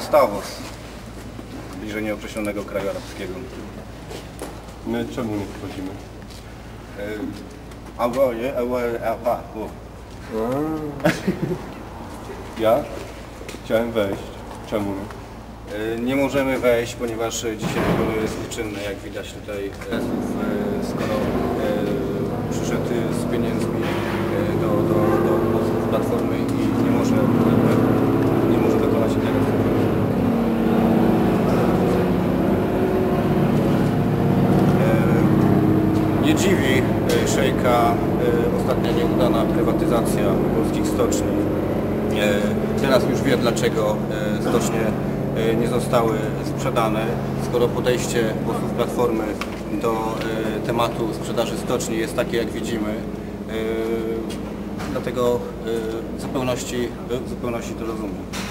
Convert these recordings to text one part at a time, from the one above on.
Al Gustavos. Zbliżenie określonego kraju arabskiego. My czemu nie wchodzimy? Albo, nie? Albo. Ja? Chciałem wejść. Czemu nie? E, Nie możemy wejść, ponieważ dzisiaj jest nieczynna, jak widać tutaj. e, w- Skoro e, przyszedł z pieniędzmi e, do, do, do posłów Platformy i nie może, e, nie może dokonać tego. E, Nie dziwi e, szejka e, ostatnia nieudana prywatyzacja polskich stoczni. E, Teraz już wie dlaczego stocznie nie zostały sprzedane, skoro podejście posłów Platformy do tematu sprzedaży stoczni jest takie jak widzimy. Dlatego w zupełności, w zupełności to rozumiem.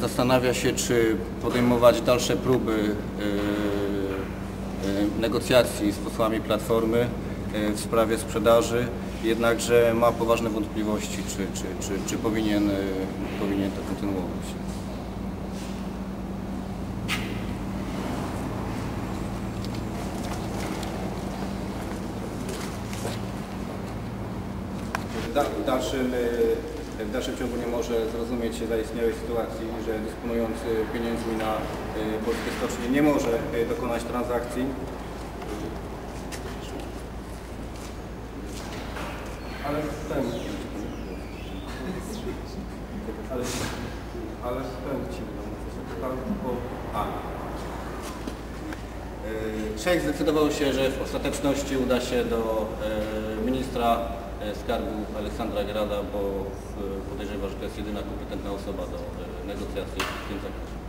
Zastanawia się, czy podejmować dalsze próby e, e, negocjacji z posłami Platformy e, w sprawie sprzedaży, jednakże ma poważne wątpliwości, czy, czy, czy, czy powinien, e, powinien to kontynuować. Dalszym, e, w dalszym ciągu nie może zrozumieć zaistniałej sytuacji, że dysponując pieniędzmi na e, polskie stocznie nie może e, dokonać transakcji. Ale ten... Ale... Ale ten ci po... A. E, Szejk zdecydował się, że w ostateczności uda się do ministra e, skarbu Aleksandra Grada, bo e, podejrzewa, że to jest jedyna kompetentna osoba do e, negocjacji w tym zakresie.